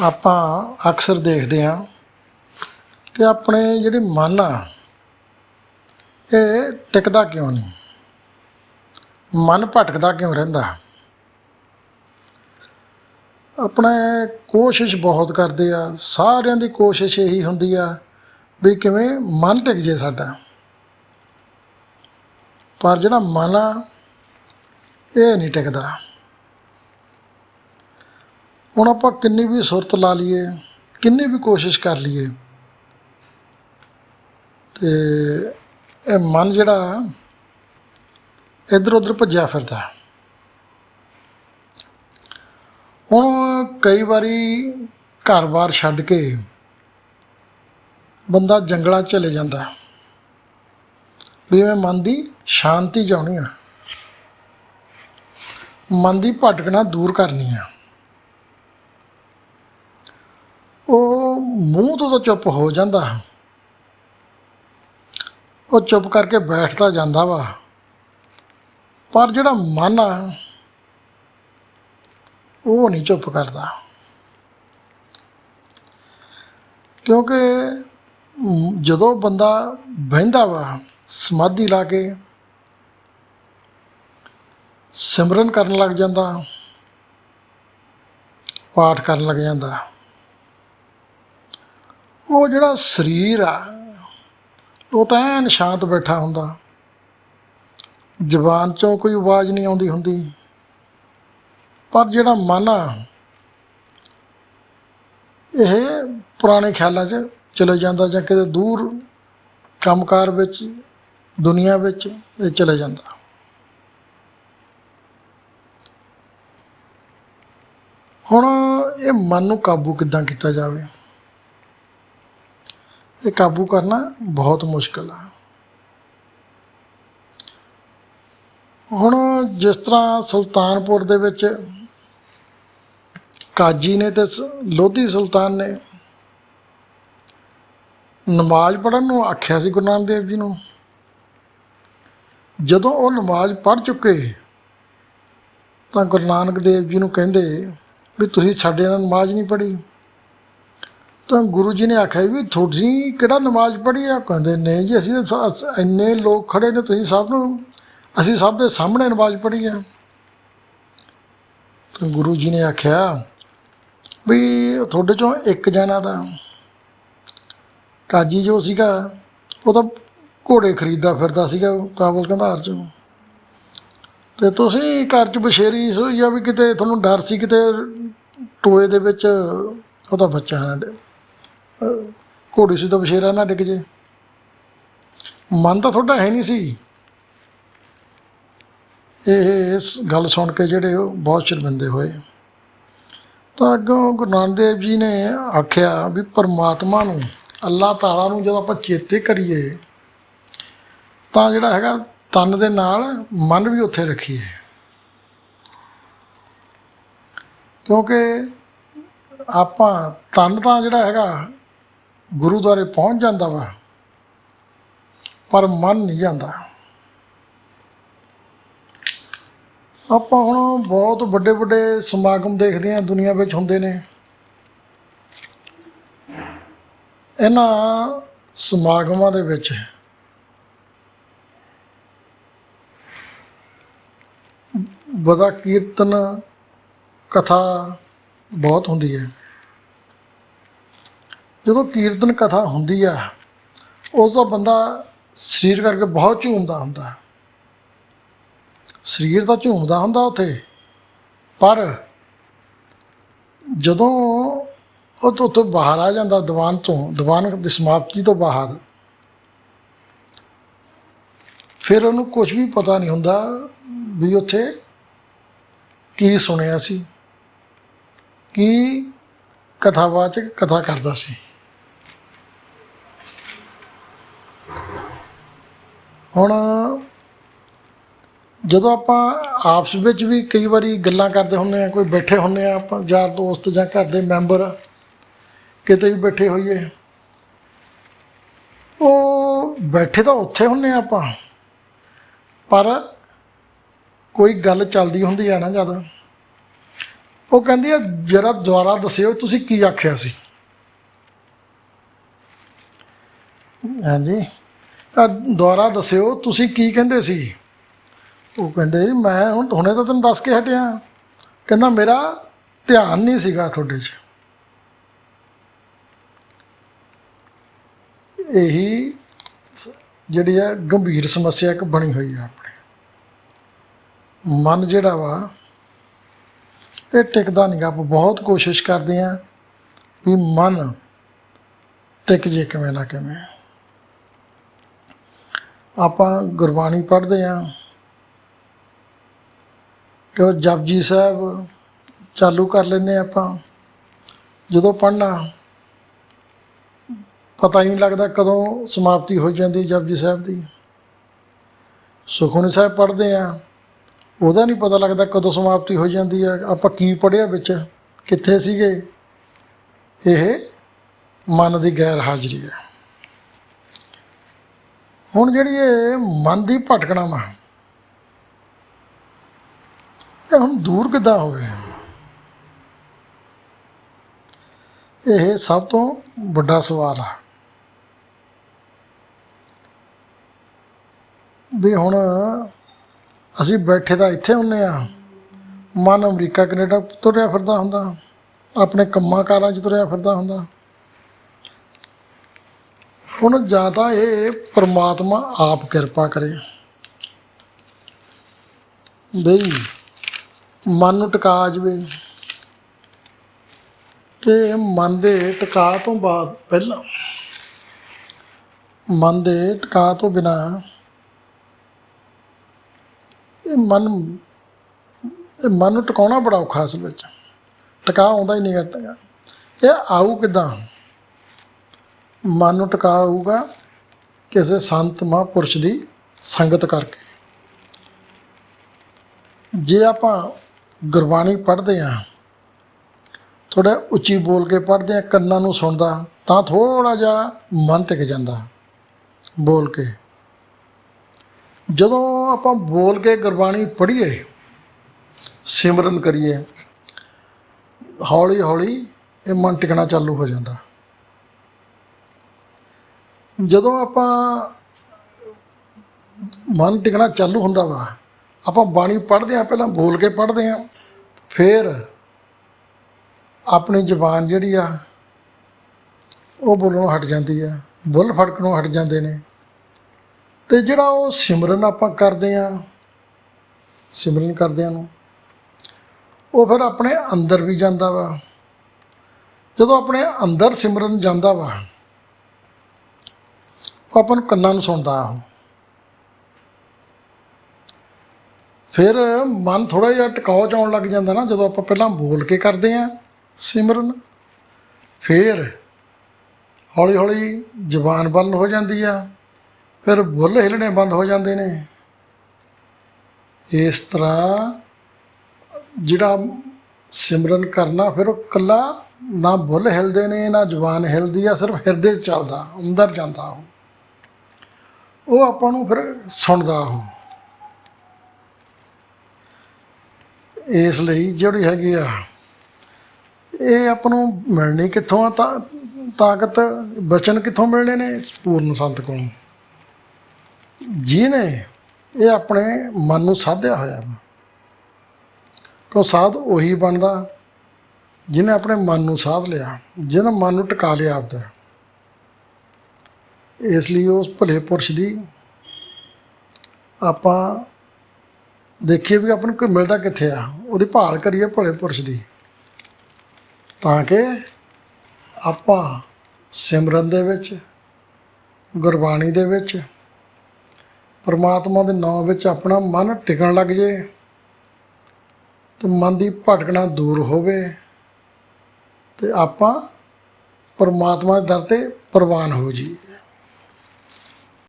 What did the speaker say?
ਆਪਾਂ ਅਕਸਰ ਦੇਖਦੇ ਹਾਂ ਕਿ ਆਪਣੇ ਜਿਹੜੇ ਮਨ ਆ, ਇਹ ਟਿਕਦਾ ਕਿਉਂ ਨਹੀਂ? ਮਨ ਭਟਕਦਾ ਕਿਉਂ ਰਹਿੰਦਾ? ਆਪਣੇ ਕੋਸ਼ਿਸ਼ ਬਹੁਤ ਕਰਦੇ ਆ, ਸਾਰਿਆਂ ਦੀ ਕੋਸ਼ਿਸ਼ ਇਹੀ ਹੁੰਦੀ ਆ ਵੀ ਕਿਵੇਂ ਮਨ ਟਿਕ ਜੇ ਸਾਡਾ। ਪਰ ਜਿਹੜਾ ਮਨ ਆ, ਇਹ ਨਹੀਂ ਟਿਕਦਾ। ਹੁਣ ਆਪਾਂ ਕਿੰਨੀ ਵੀ ਸੁਰਤ ਲਾ ਲਈਏ, ਕਿੰਨੀ ਵੀ ਕੋਸ਼ਿਸ਼ ਕਰ ਲਈਏ, ਤੇ ਇਹ ਮਨ ਜਿਹੜਾ ਇੱਧਰ ਉੱਧਰ ਭੱਜਿਆ ਫਿਰਦਾ। ਹੁਣ ਕਈ ਵਾਰੀ ਘਰ-ਬਾਰ ਛੱਡ ਕੇ ਬੰਦਾ ਜੰਗਲਾਂ ਚਲੇ ਜਾਂਦਾ। ਵੀ ਮੈਂ ਮਨ ਦੀ ਸ਼ਾਂਤੀ ਚਾਹੁੰਦੀ ਆ ਮਨ ਦੀ ਭਟਕਣਾ ਦੂਰ ਕਰਨੀ ਆ। ਉਹ ਮੂੰਹ ਤੋਂ ਤਾਂ ਚੁੱਪ ਹੋ ਜਾਂਦਾ। ਉਹ ਚੁੱਪ ਕਰਕੇ ਬੈਠਦਾ ਜਾਂਦਾ ਵਾ। ਪਰ ਜਿਹੜਾ ਮਨ ਆ, ਉਹ ਨਹੀਂ ਚੁੱਪ ਕਰਦਾ। ਕਿਉਂਕਿ ਜਦੋਂ ਬੰਦਾ ਬਹਿੰਦਾ ਵਾ, ਸਮਾਧੀ ਲਾ ਕੇ, ਸਿਮਰਨ ਕਰਨ ਲੱਗ ਜਾਂਦਾ, ਪਾਠ ਕਰਨ ਲੱਗ ਜਾਂਦਾ। ਉਹ ਜਿਹੜਾ ਸਰੀਰ ਆ, ਉਹ ਤਾਂ ਐਨ ਸ਼ਾਂਤ ਬੈਠਾ ਹੁੰਦਾ। ਜ਼ਬਾਨ ਚੋਂ ਕੋਈ ਆਵਾਜ਼ ਨਹੀਂ ਆਉਂਦੀ ਹੁੰਦੀ। ਪਰ ਜਿਹੜਾ ਮਨ ਆ, ਇਹ ਪੁਰਾਣੇ ਖਿਆਲਾਂ 'ਚ ਚਲੇ ਜਾਂਦਾ ਜਾਂ ਕਿਤੇ ਦੂਰ ਕੰਮਕਾਰ ਵਿੱਚ, ਦੁਨੀਆ ਵਿੱਚ ਇਹ ਚਲੇ ਜਾਂਦਾ। ਹੁਣ ਇਹ ਮਨ ਨੂੰ ਕਾਬੂ ਕਿੱਦਾਂ ਕੀਤਾ ਜਾਵੇ? ਇਹ ਕਾਬੂ ਕਰਨਾ ਬਹੁਤ ਮੁਸ਼ਕਲ ਆ। ਹੁਣ ਜਿਸ ਤਰ੍ਹਾਂ ਸੁਲਤਾਨਪੁਰ ਦੇ ਵਿੱਚ ਕਾਜੀ ਨੇ ਤੇ ਸ- ਲੋਧੀ ਸੁਲਤਾਨ ਨੇ ਨਮਾਜ਼ ਪੜ੍ਹਨ ਨੂੰ ਆਖਿਆ ਸੀ ਗੁਰੂ ਨਾਨਕ ਦੇਵ ਜੀ ਨੂੰ। ਜਦੋਂ ਉਹ ਨਮਾਜ਼ ਪੜ੍ਹ ਚੁੱਕੇ ਤਾਂ ਗੁਰੂ ਨਾਨਕ ਦੇਵ ਜੀ ਨੂੰ ਕਹਿੰਦੇ ਵੀ ਤੁਸੀਂ ਸਾਡੇ ਨਾਲ ਨਮਾਜ਼ ਨਹੀਂ ਪੜ੍ਹੀ। ਤਾਂ ਗੁਰੂ ਜੀ ਨੇ ਆਖਿਆ ਵੀ ਤੁਸੀਂ ਕਿਹੜਾ ਨਮਾਜ਼ ਪੜ੍ਹੀ ਆ? ਕਹਿੰਦੇ, ਨਹੀਂ ਜੀ, ਅਸੀਂ ਤਾਂ ਸ- ਇੰਨੇ ਲੋਕ ਖੜੇ ਨੇ ਤੁਸੀਂ ਸਭ ਨੂੰ। ਅਸੀਂ ਸਭ ਦੇ ਸਾਹਮਣੇ ਨਮਾਜ਼ ਪੜ੍ਹੀ ਆ। ਤਾਂ ਗੁਰੂ ਜੀ ਨੇ ਆਖਿਆ ਵੀ ਤੁਹਾਡੇ ਚੋਂ ਇੱਕ ਜਣਾ ਤਾਂ ਕਾਜੀ ਜੋ ਸੀਗਾ, ਉਹ ਤਾਂ ਘੋੜੇ ਖਰੀਦਦਾ ਫਿਰਦਾ ਸੀਗਾ ਕਾਬਲ ਕੰਧਾਰ ਚੋਂ। ਤੇ ਤੁਸੀਂ ਘਰ ਚ ਬਸ਼ੇਰੀ ਸੋਈ ਆ ਵੀ ਕਿਤੇ, ਤੁਹਾਨੂੰ ਡਰ ਸੀ ਕਿਤੇ ਟੋਏ ਦੇ ਵਿੱਚ ਉਹਦਾ ਬੱਚਾ ਨਾ ਡ- ਘੋੜੀ ਸੀ ਤਾਂ ਬਸ਼ੇਰਾ ਨਾ ਡਿੱਗ ਜੇ। ਮਨ ਤਾਂ ਤੁਹਾਡਾ ਹੈ ਨਹੀਂ ਸੀ। ਇਹ ਇਸ ਗੱਲ ਸੁਣ ਕੇ ਜਿਹੜੇ ਉਹ ਬਹੁਤ ਸ਼ਰਮਿੰਦੇ ਹੋਏ। ਤਾਂ ਅੱਗੋਂ ਗੁਰੂ ਨਾਨਕ ਦੇਵ ਜੀ ਨੇ ਆਖਿਆ ਵੀ ਪਰਮਾਤਮਾ ਨੂੰ, ਅੱਲਾਹ ਤਾਲਾ ਨੂੰ ਜਦੋਂ ਆਪਾਂ ਚੇਤੇ ਕਰੀਏ, ਤਾਂ ਜਿਹੜਾ ਹੈਗਾ ਤਨ ਦੇ ਨਾਲ ਮਨ ਵੀ ਉੱਥੇ ਰੱਖੀਏ। ਕਿਉਂਕਿ ਆਪਾਂ ਤਨ ਤਾਂ ਜਿਹੜਾ ਹੈਗਾ ਗੁਰੂਦੁਆਰੇ ਪਹੁੰਚ ਜਾਂਦਾ ਵਾ, ਪਰ ਮਨ ਨਹੀਂ ਜਾਂਦਾ। ਆਪਾਂ ਹੁਣ ਬਹੁਤ ਵੱਡੇ ਵੱਡੇ ਸਮਾਗਮ ਦੇਖਦੇ ਹਾਂ, ਦੁਨੀਆ ਵਿੱਚ ਹੁੰਦੇ ਨੇ। ਇਹਨਾਂ ਸਮਾਗਮਾਂ ਦੇ ਵਿੱਚ ਬਦਾ ਕੀਰਤਨ ਕਥਾ ਬਹੁਤ ਹੁੰਦੀ ਹੈ। ਜਦੋਂ ਕੀਰਤਨ ਕਥਾ ਹੁੰਦੀ ਆ, ਉਸ ਦਾ ਬੰਦਾ ਸਰੀਰ ਕਰਕੇ ਬਹੁਤ ਝੂਮਦਾ ਹੁੰਦਾ। ਸਰੀਰ ਤਾਂ ਝੂਮਦਾ ਹੁੰਦਾ ਉੱਥੇ, ਪਰ ਜਦੋਂ ਉਹ ਤੋਂ ਤੋਂ ਬਾਹਰ ਆ ਜਾਂਦਾ, ਦੀਵਾਨ ਤੋਂ, ਦੀਵਾਨ ਦੀ ਸਮਾਪਤੀ ਤੋਂ ਬਾਅਦ, ਫਿਰ ਉਹਨੂੰ ਕੁਝ ਵੀ ਪਤਾ ਨਹੀਂ ਹੁੰਦਾ ਵੀ ਉੱਥੇ ਕੀ ਸੁਣਿਆ ਸੀ, ਕੀ ਕਥਾਵਾਚਕ ਕਥਾ ਕਰਦਾ ਸੀ। ਹੁਣ ਜਦੋਂ ਆਪਾਂ ਆਪਸ ਵਿੱਚ ਵੀ ਕਈ ਵਾਰੀ ਗੱਲਾਂ ਕਰਦੇ ਹੁੰਨੇ ਆ ਕੋਈ ਬੈਠੇ ਹੁੰਨੇ ਆ ਆਪਾਂ, ਯਾਰ ਦੋਸਤ ਜਾਂ ਘਰ ਦੇ ਮੈਂਬਰ, ਕਿਤੇ ਵੀ ਬੈਠੇ ਹੋਈਏ, ਉਹ ਬੈਠੇ ਤਾਂ ਉੱਥੇ ਹੁੰਨੇ ਆ ਆਪਾਂ, ਪਰ ਕੋਈ ਗੱਲ ਚੱਲਦੀ ਹੁੰਦੀ ਆ ਨਾ ਜਦ, ਉਹ ਕਹਿੰਦੀ ਆ ਜਰਾ ਦੁਬਾਰਾ ਦੱਸਿਓ ਤੁਸੀਂ ਕੀ ਆਖਿਆ ਸੀ? ਹਾਂਜੀ। ਆ ਦੁਬਾਰਾ ਦੱਸਿਓ, ਤੁਸੀਂ ਕੀ ਕਹਿੰਦੇ ਸੀ? ਉਹ ਕਹਿੰਦੇ ਜੀ, ਮੈਂ ਹੁਣ ਹੁਣੇ ਤਾਂ ਤੈਨੂੰ ਦੱਸ ਕੇ ਹਟਿਆ। ਕਹਿੰਦਾ, ਮੇਰਾ ਧਿਆਨ ਨਹੀਂ ਸੀਗਾ ਤੁਹਾਡੇ 'ਚ। ਇਹੀ ਜਿਹੜੀ ਆ ਗੰਭੀਰ ਸਮੱਸਿਆ ਇੱਕ ਬਣੀ ਹੋਈ ਆ ਆਪਣੇ। ਮਨ ਜਿਹੜਾ ਵਾ, ਇਹ ਟਿਕਦਾ ਨਹੀਂਗਾ ਆਪਾਂ ਬਹੁਤ ਕੋਸ਼ਿਸ਼ ਕਰਦੇ ਆ ਵੀ ਮਨ ਟਿਕ ਜੇ ਕਿਵੇਂ ਨਾ ਕਿਵੇਂ। ਆਪਾਂ ਗੁਰਬਾਣੀ ਪੜ੍ਹਦੇ ਹਾਂ ਕਿ ਉਹ ਜਪਜੀ ਸਾਹਿਬ ਚਾਲੂ ਕਰ ਲੈਨੇ ਆਪਾਂ। ਜਦੋਂ ਪੜ੍ਹਨਾ, ਪਤਾ ਹੀ ਨਹੀਂ ਲੱਗਦਾ ਕਦੋਂ ਸਮਾਪਤੀ ਹੋ ਜਾਂਦੀ ਜਪਜੀ ਸਾਹਿਬ ਦੀ। ਸੁਖਮਨੀ ਸਾਹਿਬ ਪੜ੍ਹਦੇ ਆ, ਉਹਦਾ ਨਹੀਂ ਪਤਾ ਲੱਗਦਾ ਕਦੋਂ ਸਮਾਪਤੀ ਹੋ ਜਾਂਦੀ ਹੈ। ਆਪਾਂ ਕੀ ਪੜ੍ਹਿਆ ਵਿੱਚ, ਕਿੱਥੇ ਸੀਗੇ? ਇਹ ਮਨ ਦੀ ਗੈਰ ਹਾਜ਼ਰੀ ਹੈ। ਹੁਣ ਜਿਹੜੀ ਇਹ ਮਨ ਦੀ ਭਟਕਣਾ ਵਾ, ਇਹ ਹੁਣ ਦੂਰ ਕਿੱਦਾਂ ਹੋਵੇ? ਇਹ ਸਭ ਤੋਂ ਵੱਡਾ ਸਵਾਲ ਆ। ਵੀ ਹੁਣ ਅਸੀਂ ਬੈਠੇ ਤਾਂ ਇੱਥੇ ਹੁੰਨੇ ਆ, ਮਨ ਅਮਰੀਕਾ, ਕੈਨੇਡਾ ਤੁਰਿਆ ਫਿਰਦਾ ਹੁੰਦਾ, ਆਪਣੇ ਕੰਮਾਂ ਕਾਰਾਂ 'ਚ ਤੁਰਿਆ ਫਿਰਦਾ ਹੁੰਦਾ। ਹੁਣ ਜਾਂ ਤਾਂ ਇਹ ਪਰਮਾਤਮਾ ਆਪ ਕਿਰਪਾ ਕਰੇ। ਬਈ, ਮਨ ਨੂੰ ਟਿਕਾ ਜਵੇ। ਕਿ ਮਨ ਦੇ ਟਿਕਾ ਤੋਂ ਬਾਅਦ ਪਹਿਲਾਂ, ਮਨ ਦੇ ਟਿਕਾ ਤੋਂ ਬਿਨਾ ਇਹ ਮਨ ਇਹ ਮਨ ਨੂੰ ਟਿਕਾਉਣਾ ਬੜਾ ਔਖਾ ਅਸਲ ਵਿੱਚ। ਟਿਕਾ ਆਉਂਦਾ ਹੀ ਨਹੀਂ ਗਾ। ਇਹ ਆਊ ਕਿਦਾਂ? ਮਨ ਨੂੰ ਟਿਕਾ ਹੋਊਗਾ ਕਿਸੇ ਸੰਤ ਮਹਾਂਪੁਰਸ਼ ਦੀ ਸੰਗਤ ਕਰਕੇ। ਜੇ ਆਪਾਂ ਗੁਰਬਾਣੀ ਪੜ੍ਹਦੇ ਆ ਥੋੜਾ ਉੱਚੀ ਬੋਲ ਕੇ ਪੜ੍ਹਦੇ ਆ ਕੰਨਾਂ ਨੂੰ ਸੁਣਦਾ, ਤਾਂ ਥੋੜਾ ਜਿਹਾ ਮਨ ਟਿਕ ਜਾਂਦਾ ਬੋਲ ਕੇ। ਜਦੋਂ ਆਪਾਂ ਬੋਲ ਕੇ ਗੁਰਬਾਣੀ ਪੜ੍ਹੀਏ, ਸਿਮਰਨ ਕਰੀਏ ਹੌਲੀ ਹੌਲੀ ਇਹ ਮਨ ਟਿਕਣਾ ਚਾਲੂ ਹੋ ਜਾਂਦਾ। ਜਦੋਂ ਆਪਾਂ ਮਨ ਟਿਕਣਾ ਚਾਲੂ ਹੁੰਦਾ ਵਾ, ਆਪਾਂ ਬਾਣੀ ਪੜ੍ਹਦੇ ਆ ਪਹਿਲਾਂ ਬੋਲ ਕੇ ਪੜ੍ਹਦੇ ਆ ਫਿਰ ਆਪਣੀ ਜ਼ੁਬਾਨ ਜਿਹੜੀ ਆ, ਉਹ ਬੋਲਣੋਂ ਹਟ ਜਾਂਦੀ ਆ, ਬੁੱਲ ਫੜਕਣੋਂ ਹਟ ਜਾਂਦੇ ਨੇ। ਤੇ ਜਿਹੜਾ ਉਹ ਸਿਮਰਨ ਆਪਾਂ ਕਰਦੇ ਆ ਸਿਮਰਨ ਕਰਦਿਆਂ ਨੂੰ ਉਹ ਫਿਰ ਆਪਣੇ ਅੰਦਰ ਵੀ ਜਾਂਦਾ ਵਾ। ਜਦੋਂ ਆਪਣੇ ਅੰਦਰ ਸਿਮਰਨ ਜਾਂਦਾ ਵਾ ਉਹ ਆਪਾਂ ਨੂੰ ਕੰਨਾਂ ਨੂੰ ਸੁਣਦਾ ਉਹ। ਫਿਰ ਮਨ ਥੋੜਾ ਜਿਹਾ ਟਿਕਾਓ ਚ ਆਉਣ ਲੱਗ ਜਾਂਦਾ ਨਾ, ਜਦੋਂ ਆਪਾਂ ਪਹਿਲਾਂ ਬੋਲ ਕੇ ਕਰਦੇ ਆ ਸਿਮਰਨ, ਫਿਰ ਹੌਲੀ ਹੌਲੀ ਜ਼ੁਬਾਨ ਬੰਦ ਹੋ ਜਾਂਦੀ ਆ, ਫਿਰ ਬੁੱਲ ਹਿਲਣੇ ਬੰਦ ਹੋ ਜਾਂਦੇ ਨੇ। ਇਸ ਤਰ੍ਹਾਂ ਜਿਹੜਾ ਸਿਮਰਨ ਕਰਨਾ, ਫਿਰ ਉਹ ਕੱਲਾ ਨਾ ਬੁੱਲ ਹਿਲਦੇ ਨੇ, ਨਾ ਜ਼ੁਬਾਨ ਹਿਲਦੀ ਆ, ਸਿਰਫ ਹਿਰਦੇ ਚੱਲਦਾ, ਅੰਦਰ ਜਾਂਦਾ ਉਹ। ਉਹ ਆਪਾਂ ਨੂੰ ਫਿਰ ਸੁਣਦਾ ਉਹ। ਇਸ ਲਈ ਜਿਹੜੀ ਹੈਗੀ ਆ, ਇਹ ਆਪਾਂ ਨੂੰ ਮਿਲਣੀ ਕਿੱਥੋਂ ਆ? ਤਾਂ, ਤਾਕਤ, ਬਚਨ ਕਿੱਥੋਂ ਮਿਲਣੇ ਨੇ? ਪੂਰਨ ਸੰਤ ਕੋਲੋਂ। ਜਿਹਨੇ ਇਹ ਆਪਣੇ ਮਨ ਨੂੰ ਸਾਧਿਆ ਹੋਇਆ। ਵਾ ਕੋ ਸਾਧ ਉਹੀ ਬਣਦਾ, ਜਿਹਨੇ ਆਪਣੇ ਮਨ ਨੂੰ ਸਾਧ ਲਿਆ, ਜਿਹਨੇ ਮਨ ਨੂੰ ਟਿਕਾ ਲਿਆ ਆਪਦਾ। ਇਸ ਲਈ ਉਸ ਭਲੇ ਪੁਰਸ਼ ਦੀ ਆਪਾਂ ਦੇਖੀਏ ਵੀ ਆਪਾਂ ਨੂੰ ਕੋਈ ਮਿਲਦਾ ਕਿੱਥੇ ਆ। ਉਹਦੀ ਭਾਲ ਕਰੀਏ ਭਲੇ ਪੁਰਸ਼ ਦੀ। ਤਾਂ ਕਿ ਆਪਾਂ ਸਿਮਰਨ ਦੇ ਵਿੱਚ, ਗੁਰਬਾਣੀ ਦੇ ਵਿੱਚ, ਪਰਮਾਤਮਾ ਦੇ ਨਾਮ ਵਿੱਚ ਆਪਣਾ ਮਨ ਟਿਕਣ ਲੱਗ ਜੇ ਤੇ ਮਨ ਦੀ ਭਟਕਣਾ ਦੂਰ ਹੋਵੇ ਤੇ ਆਪਾਂ ਪਰਮਾਤਮਾ ਦੇ ਦਰ ਤੇ ਪ੍ਰਵਾਨ ਹੋ ਜੀ